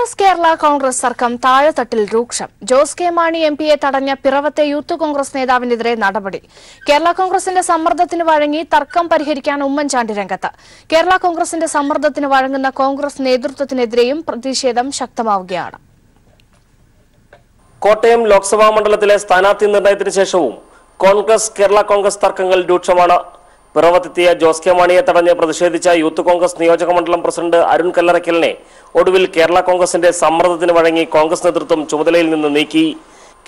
കോൺഗ്രസ് കേരള കോൺഗ്രസ് തർക്കം താഴെത്തട്ടിൽ രൂക്ഷം. Jose K Mani M പിയെ തടഞ്ഞ പിറവത്തെ യൂത്ത് കോൺഗ്രസ് നേതാവിനെതിരെ നടപടി. കേരള കോൺഗ്രസിന്റെ സമ്മർദ്ദത്തിന് വഴങ്ങി തർക്കം പരിഹരിക്കാൻ ഉമ്മൻചാണ്ടി രംഗത്ത്. കേരള കോൺഗ്രസിന്റെ സമ്മർദ്ദത്തിന് വഴങ്ങുന്ന കോൺഗ്രസ് നേതൃത്വത്തിനെതിരെയും പ്രതിഷേധം ശക്തമാവുകയാണ്. കോട്ടയം ലോക്സഭാ മണ്ഡലത്തിലെ സ്ഥാനാർത്ഥി നിർണയത്തിന് ശേഷവും കോൺഗ്രസ് കേരള കോൺഗ്രസ് തർക്കങ്ങൾ രൂക്ഷമാണ്. പിറവത്തെത്തിയ ജോസ് കെ മാണിയെ തടഞ്ഞ് പ്രതിഷേധിച്ച യൂത്ത് കോൺഗ്രസ് നിയോജക മണ്ഡലം പ്രസിഡന്റ് അരുൺ കല്ലറയ്ക്കലിനെ ഒടുവിൽ കേരള കോൺഗ്രസിന്റെ സമ്മർദ്ദത്തിന് വഴങ്ങി കോൺഗ്രസ് നേതൃത്വം ചുമതലയിൽ നിന്ന് നീക്കി.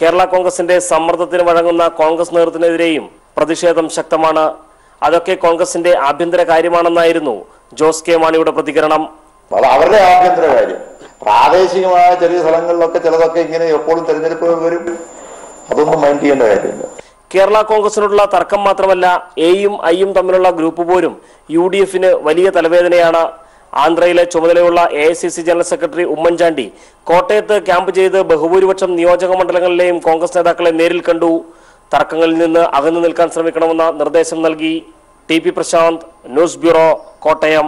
കേരള കോൺഗ്രസിന്റെ സമ്മർദ്ദത്തിന് വഴങ്ങുന്ന കോൺഗ്രസ് നേതൃത്വത്തിനെതിരെയും പ്രതിഷേധം ശക്തമാണ്. അതൊക്കെ കോൺഗ്രസിന്റെ ആഭ്യന്തര കാര്യമാണെന്നായിരുന്നു ജോസ് കെ മാണിയുടെ പ്രതികരണം. അവരുടെ ആഭ്യന്തര കാര്യം. പ്രാദേശികമായ ചെറിയ സ്ഥലങ്ങളിലൊക്കെ ചിലതൊക്കെ ഇങ്ങനെ എപ്പോഴും തെരഞ്ഞെടുപ്പ് വരും. അതൊന്നും മൈൻഡ് ചെയ്യേണ്ട കാര്യമില്ല. കേരള കോൺഗ്രസിനോടുള്ള തർക്കം മാത്രമല്ല എയും ഐയും തമ്മിലുള്ള ഗ്രൂപ്പ് പോരും യു ഡി എഫിന് വലിയ തലവേദനയാണ്. ആന്ധ്രയിലെ ചുമതലയുള്ള A I C C general secretary Oommen Chandy കോട്ടയത്ത് ക്യാമ്പ് ചെയ്ത് ബഹുഭൂരിപക്ഷം നിയോജക മണ്ഡലങ്ങളിലെയും കോൺഗ്രസ് നേതാക്കളെ നേരിൽ കണ്ടു. തർക്കങ്ങളിൽ നിന്ന് അകന്നു നിൽക്കാൻ ശ്രമിക്കണമെന്ന നിർദ്ദേശം നൽകി. T P Prashanth news bureau Kottayam.